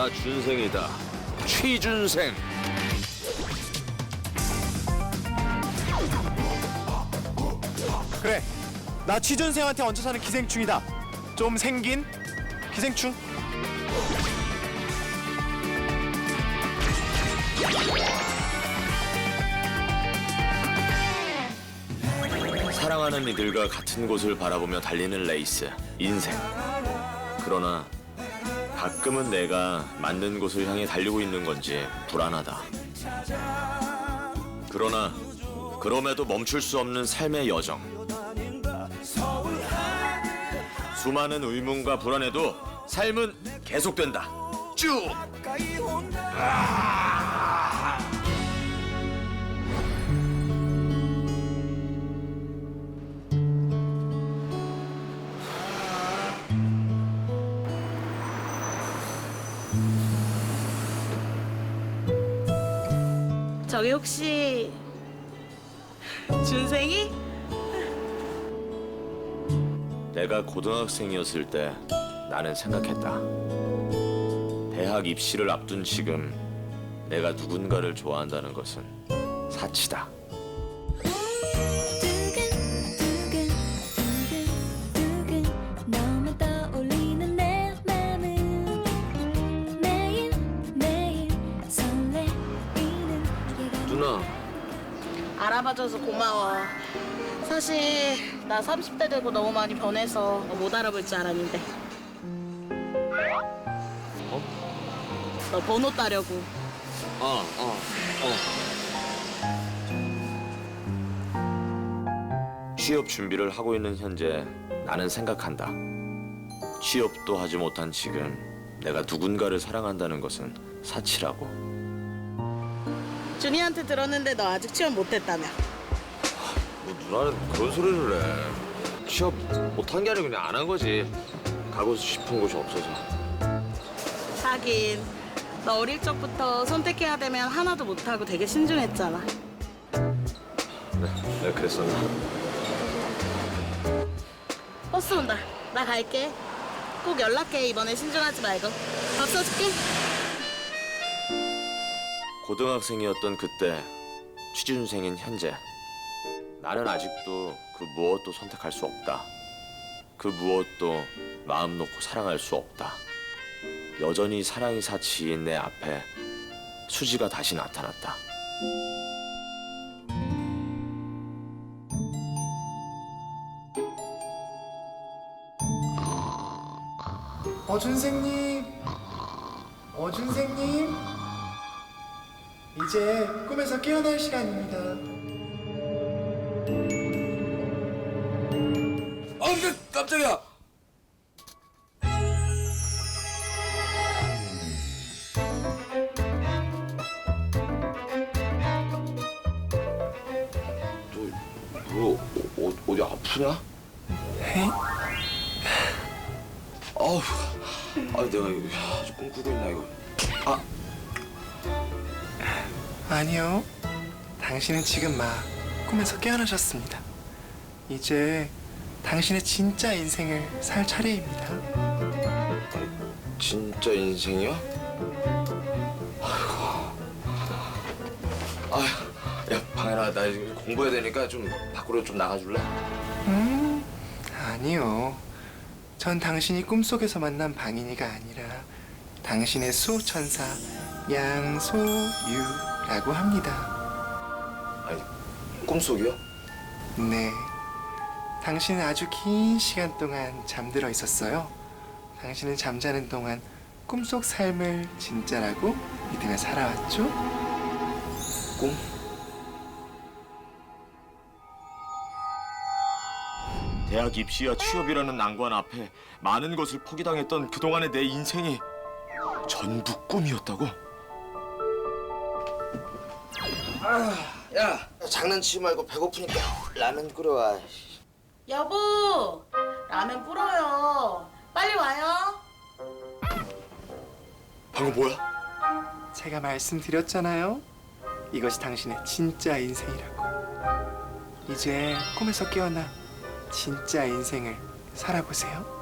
나 준생이다. 취준생. 그래 나 취준생한테 얹혀 사는 기생충이다 좀 생긴 기생충 사랑하는 이들과 같은 곳을 바라보며 달리는 레이스, 인생. 그러나 가끔은 내가 맞는 곳을 향해 달리고 있는 건지 불안하다. 그러나 그럼에도 멈출 수 없는 삶의 여정. 수많은 의문과 불안에도 삶은 계속된다. 쭉! 저기 혹시 준생이? 내가 고등학생이었을 때 나는 생각했다. 대학 입시를 앞둔 지금 내가 누군가를 좋아한다는 것은 사치다. 누나, 알아봐줘서 고마워. 사실 나 30대 되고 너무 많이 변해서 못 알아볼 줄 알았는데. 너 번호 따려고. 어, 어, 어. 취업 준비를 하고 있는 현재 나는 생각한다. 취업도 하지 못한 지금 내가 누군가를 사랑한다는 것은 사치라고. 준이한테 들었는데 너 아직 취업 못했다며. 뭐 누나는 그런 소리를 해. 취업 못한 게 아니고 그냥 안 한 거지. 가고 싶은 곳이 없어서. 하긴 너 어릴 적부터 선택해야 되면 하나도 못하고 되게 신중했잖아. 내가 그랬었나? 버스 온다. 나 갈게. 꼭 연락해. 이번에 신중하지 말고. 밥 사줄게. 고등학생이었던 그때 취준생인 현재 나는 아직도 그 무엇도 선택할 수 없다. 그 무엇도 마음 놓고 사랑할 수 없다. 여전히 사랑이 사치인 내 앞에 수지가 다시 나타났다. 어준생님 어준생님 이제 꿈에서 깨어날 시간입니다 아, 그 깜짝이야. 너, 너 어, 어디 아프냐? 아우, 아 내가 이거 아주 꿈꾸고 있나 이거. 아니요. 당신은 지금 막 꿈에서 깨어나셨습니다. 이제 당신의 진짜 인생을 살 차례입니다. 진짜 인생이야? 아이고. 아휴, 야 방해라, 나 공부해야 되니까 좀 밖으로 좀 나가줄래? 음 아니요. 전 당신이 꿈속에서 만난 방인이가 아니라 당신의 수호천사 양소유 라고 합니다 아니, 꿈속이요? 네. 당신은 아주 긴 시간 동안 잠들어 있었어요. 당신은 잠자는 동안 꿈속 삶을 진짜라고 믿으며 살아왔죠? 꿈? 대학 입시와 취업이라는 난관 앞에 많은 것을 포기당했던 그동안의 내 인생이 전부 꿈이었다고? 야, 장난치지 말고 배고프니까 라면 끓여와. 여보, 라면 불어요. 빨리 와요. 방금 뭐야? 제가 말씀드렸잖아요. 이것이 당신의 진짜 인생이라고. 이제 꿈에서 깨어나 진짜 인생을 살아보세요.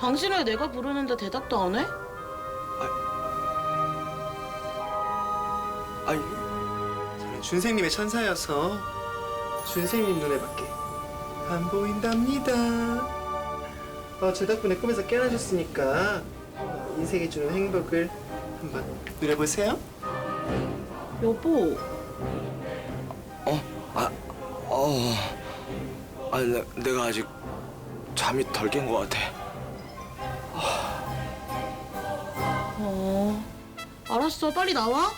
당신을 내가 부르는데 대답도 안 해? 준생님의 천사여서 준생님 눈에밖에 안 보인답니다. 어, 제 덕분에 꿈에서 깨어나셨으니까 어, 인생이 주는 행복을 한번 누려보세요. 여보, 어? 아, 어. 아니, 내, 내가 아직 잠이 덜 깬 것 같아. 어, 알았어, 빨리 나와.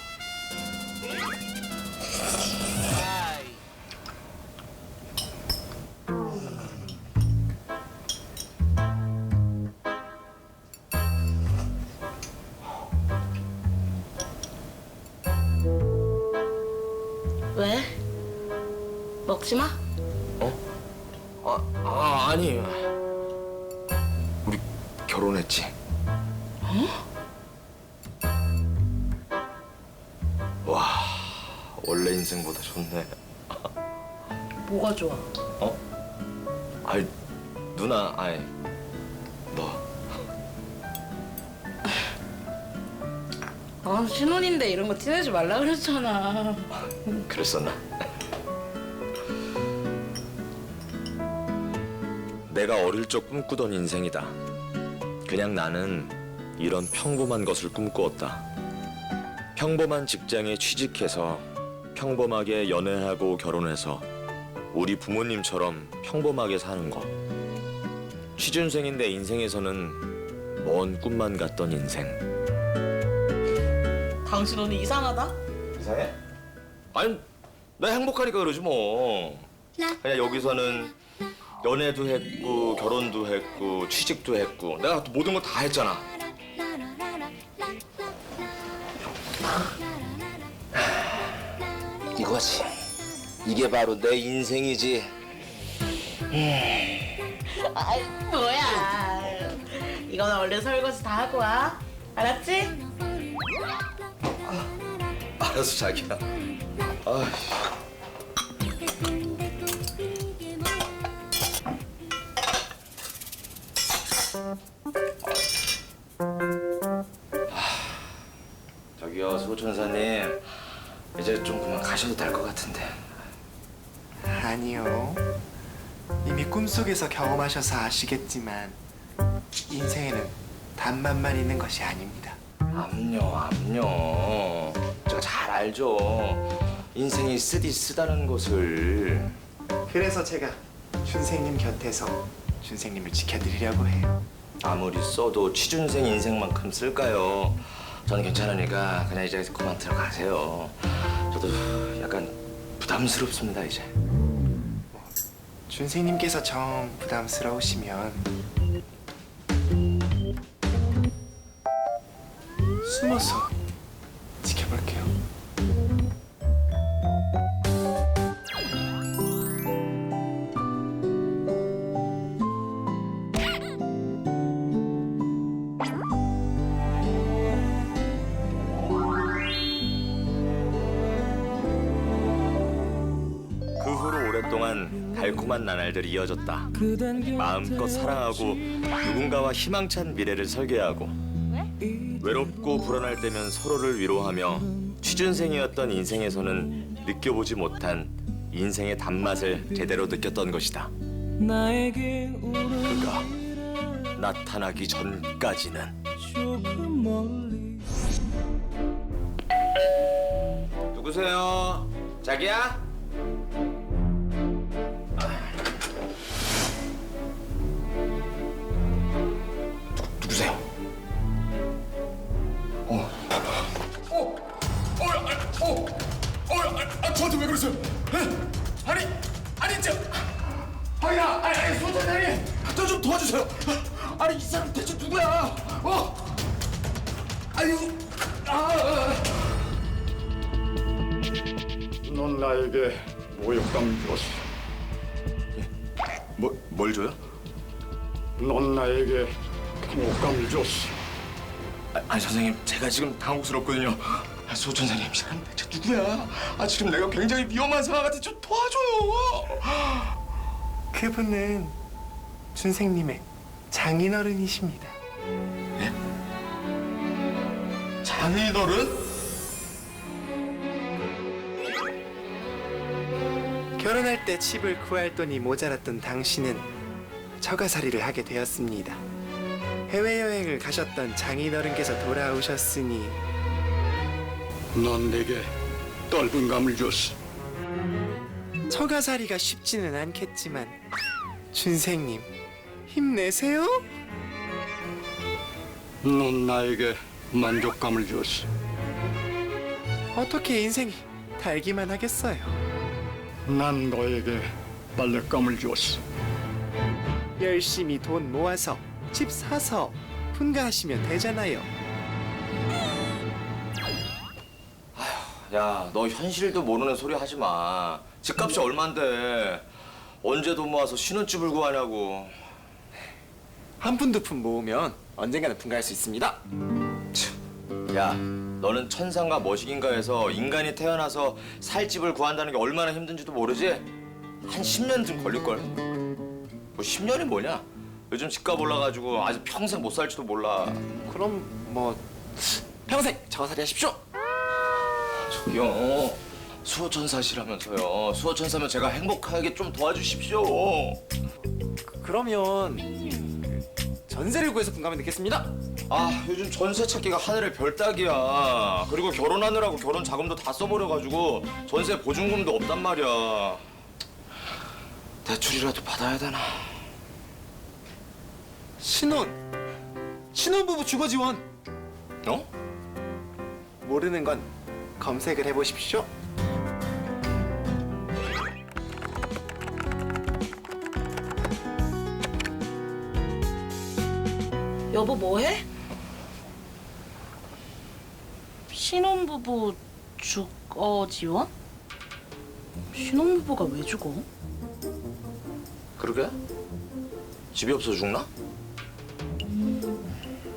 원래 인생보다 좋네. 뭐가 좋아? 어? 아이, 누나, 아이, 너. 아, 신혼인데 이런 거 티내지 말라 그랬잖아. 그랬었나? 내가 어릴 적 꿈꾸던 인생이다. 그냥 나는 이런 평범한 것을 꿈꾸었다. 평범한 직장에 취직해서 평범하게 연애하고 결혼해서 우리 부모님처럼 평범하게 사는 거. 취준생인 내 인생에서는 먼 꿈만 같던 인생. 당신 오늘 이상하다? 이상해? 아니, 나 행복하니까 그러지 뭐. 그냥 여기서는 연애도 했고 결혼도 했고 취직도 했고 내가 모든 거 다 했잖아. 거지. 이게 바로 내 인생이지. 아이, 뭐야. 이거는 원래 설거지 다 하고 와. 알았지? 알았어 자기야. 아, 저기요 소천사님 이제 좀 그만 가셔도 될 것 같은데. 아니요. 이미 꿈속에서 경험하셔서 아시겠지만 인생에는 단맛만 있는 것이 아닙니다. 암요, 암요. 제가 잘 알죠. 인생이 쓰디 쓰다는 것을. 그래서 제가 준생님 곁에서 준생님을 지켜드리려고 해요. 아무리 써도 취준생 인생만큼 쓸까요? 저는 괜찮으니까 그냥 이제 그만 들어가세요. 저도 약간 부담스럽습니다 이제. 준생님께서 정 부담스러우시면 숨어서 지켜볼게요. 달콤한 나날들이 이어졌다. 마음껏 사랑하고 누군가와 희망찬 미래를 설계하고 외롭고 불안할 때면 서로를 위로하며 취준생이었던 인생에서는 느껴보지 못한 인생의 단맛을 제대로 느꼈던 것이다. 그가 나타나기 전까지는 누구세요? 자기야? 아, 아, 그러세요? 에? 아니, 아니 저, 아야, 아니, 아니 소장님, 저좀 도와주세요. 아니 이 사람 대체 누구야? 어? 아유, 아. 넌 나에게 모욕감 주었어. 뭐, 뭘 줘요? 넌 나에게 모욕감 줬어. 아, 아니 선생님 제가 지금 당혹스럽거든요. 아, 소천사님 이 사람 대체 누구야? 아 지금 내가 굉장히 위험한 상황 같아 좀 도와줘요. 그분은 준생님의 장인어른이십니다. 장인어른? 결혼할 때 집을 구할 돈이 모자랐던 당신은 처가살이를 하게 되었습니다. 해외여행을 가셨던 장인어른께서 돌아오셨으니 넌 내게 떫은 감을 줬어. 처가살이가 쉽지는 않겠지만 준생님 힘내세요. 넌 나에게 만족감을 줬어. 어떻게 인생이 달기만 하겠어요. 난 너에게 빨랫감을 줬어. 열심히 돈 모아서 집 사서 분가하시면 되잖아요. 야, 너 현실도 모르는 소리 하지 마. 집값이 얼만데 언제 돈 모아서 신혼집을 구하냐고. 한 푼 두 푼 모으면 언젠가는 분가할 수 있습니다. 야, 너는 천상과 머시긴가에서 인간이 태어나서 살 집을 구한다는 게 얼마나 힘든지도 모르지? 한 10년쯤 걸릴걸? 뭐 10년이 뭐냐? 요즘 집값 올라가지고 아직 평생 못 살지도 몰라. 그럼 뭐 평생 저살이 하십시오. 저기요, 수호천사시라면서요. 수호천사면 제가 행복하게 좀 도와주십시오. 그러면 그 전세를 구해서 분가하면 되겠습니다. 아, 요즘 전세 찾기가 하늘의 별 따기야. 그리고 결혼하느라고 결혼 자금도 다 써버려가지고 전세 보증금도 없단 말이야. 대출이라도 받아야 되나? 신혼 신혼부부 주거 지원 어? 모르는 건 검색을 해보십시오. 여보 뭐해? 신혼부부 주거 지원? 신혼부부가 왜 죽어? 그러게? 집이 없어 죽나?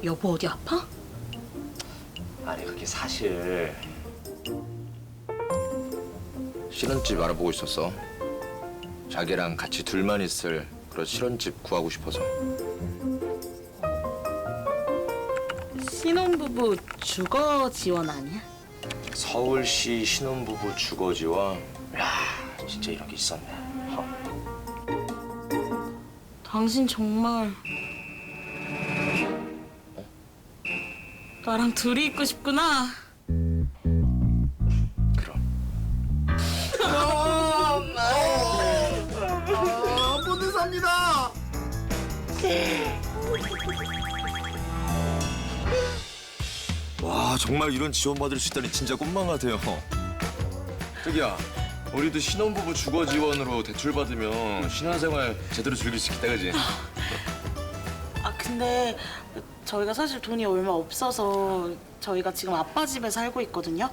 여보 어디 아파? 아니 그게 사실 신혼집 알아보고 있었어. 자기랑 같이 둘만 있을 그런 신혼집 구하고 싶어서. 신혼부부 주거 지원 아니야? 서울시 신혼부부 주거지와 야 진짜 이런 게 있었네. 당신 정말 나랑 둘이 있고 싶구나. 와 정말 이런 지원 받을 수 있다니 진짜 꿈만 같아요. 저기야 우리도 신혼부부 주거 지원으로 대출 받으면 신혼생활 제대로 즐길 수 있겠다 그지? 아 근데 저희가 사실 돈이 얼마 없어서 저희가 지금 아빠 집에 살고 있거든요.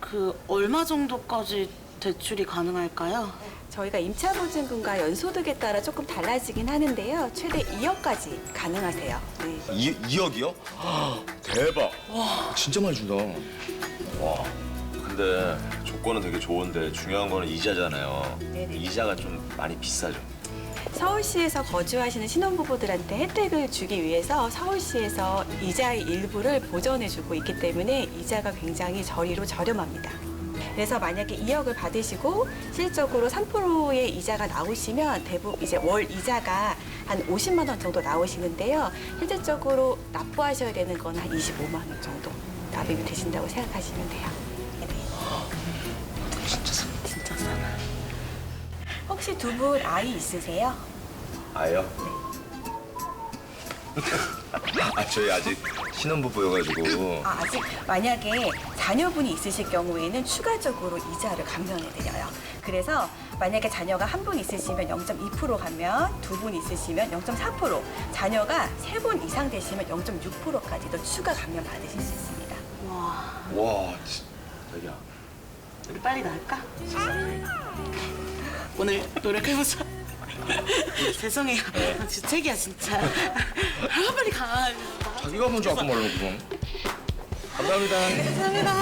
그 얼마 정도까지 대출이 가능할까요? 저희가 임차 보증금과 연소득에 따라 조금 달라지긴 하는데요. 최대 2억까지 가능하세요. 네. 2, 2억이요? 대박. 와 진짜 많이 준다. 와 근데 조건은 되게 좋은데 중요한 거는 이자잖아요. 네네. 이자가 좀 많이 비싸죠. 서울시에서 거주하시는 신혼부부들한테 혜택을 주기 위해서 서울시에서 이자의 일부를 보전해주고 있기 때문에 이자가 굉장히 저리로 저렴합니다. 그래서 만약에 2억을 받으시고 실적으로 3%의 이자가 나오시면 대부분 이제 월 이자가 한 50만 원 정도 나오시는데요. 실질적으로 납부하셔야 되는 건 한 25만 원 정도 납입이 되신다고 생각하시면 돼요. 네. 진짜 싸. 진짜 싸나? 혹시 두 분 아이 있으세요? 아요? 아 저희 아직 신혼부부여가지고 아, 아직 만약에 자녀분이 있으실 경우에는 추가적으로 이자를 감면해드려요. 그래서 만약에 자녀가 한 분 있으시면 0.2% 가면 두 분 있으시면 0.4% 자녀가 세 분 이상 되시면 0.6%까지도 추가 감면 받으실 수 있습니다. 와 와 진짜 자기야 우리 빨리 나갈까? 오늘 노력해보자. 죄송해요. 주책이야 진짜. 아 빨리 가. 자기가 먼저 아까 말해놓고 감사합니다. 감사합니다.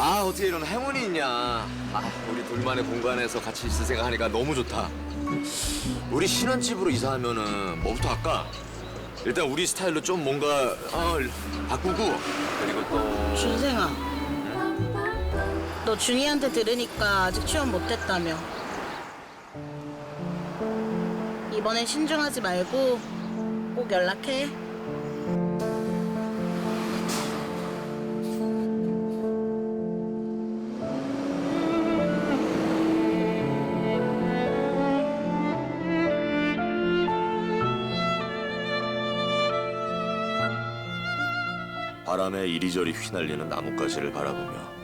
아아 어떻게 이런 행운이 있냐. 아 우리 둘만의 공간에서 같이 있을 생각하니까 너무 좋다. 우리 신혼집으로 이사하면은 뭐부터 할까? 일단 우리 스타일로 좀 뭔가 어, 바꾸고 그리고 또 준생아, 너 준이한테 들으니까 아직 취업 못했다며. 이번엔 신중하지 말고 꼭 연락해. 바람에 이리저리 휘날리는 나뭇가지를 바라보며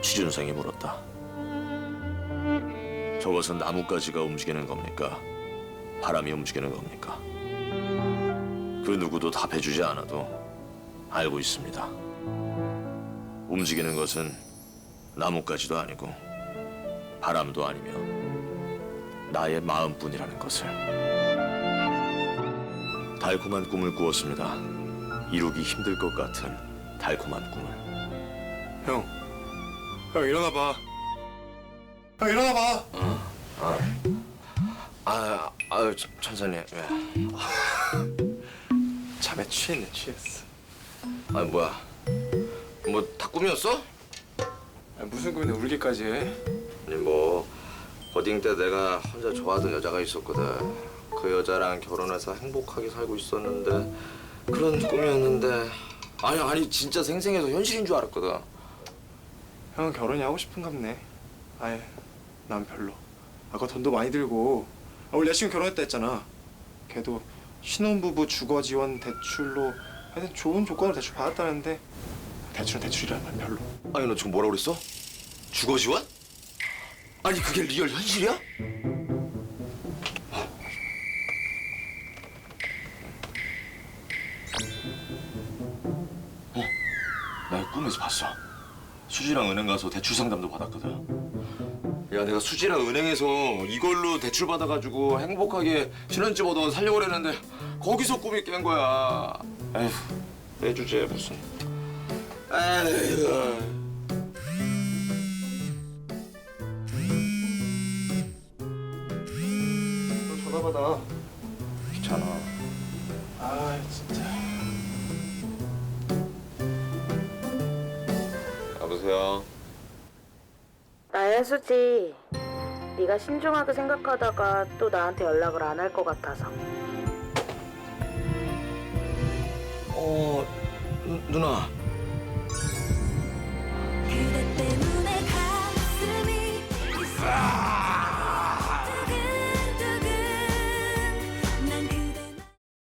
취준생이 물었다. 저것은 나뭇가지가 움직이는 겁니까? 바람이 움직이는 겁니까? 그 누구도 답해주지 않아도 알고 있습니다. 움직이는 것은 나뭇가지도 아니고 바람도 아니며 나의 마음뿐이라는 것을. 달콤한 꿈을 꾸었습니다. 이루기 힘들 것 같은 달콤한 꿈을. 형, 형 일어나 봐. 형 일어나 봐. 아, 아유 천- 천사님. 예. 잠에 취했네 취했어. 아 뭐야? 뭐 다 꿈이었어? 아, 무슨 꿈인데 울기까지 해? 아니 뭐 고딩 때 내가 혼자 좋아하던 여자가 있었거든. 그 여자랑 결혼해서 행복하게 살고 있었는데 그런 꿈이었는데 아니 아니 진짜 생생해서 현실인 줄 알았거든. 형은 결혼이 하고 싶은갑네. 아예 난 별로. 아까 돈도 많이 들고. 아, 우리 여자친구 결혼했다 했잖아. 걔도 신혼부부 주거 지원 대출로 하여튼 좋은 조건을 대출 받았다는데 대출은 대출이란 말 별로. 아니 너 지금 뭐라 그랬어? 주거 지원? 아니 그게 리얼 현실이야? 수지랑 은행 가서 대출 상담도 받았거든. 야, 내가 수지랑 은행에서 이걸로 대출 받아가지고 행복하게 신혼집 얻어 살려고 그랬는데 거기서 꿈이 깬 거야. 에휴, 내 주제에 무슨. 에휴. 너 전화 받아. 귀찮아. 아 진짜. 여보세요. 나야 수지. 네가 신중하게 생각하다가 또 나한테 연락을 안 할 것 같아서. 어, 누, 누나.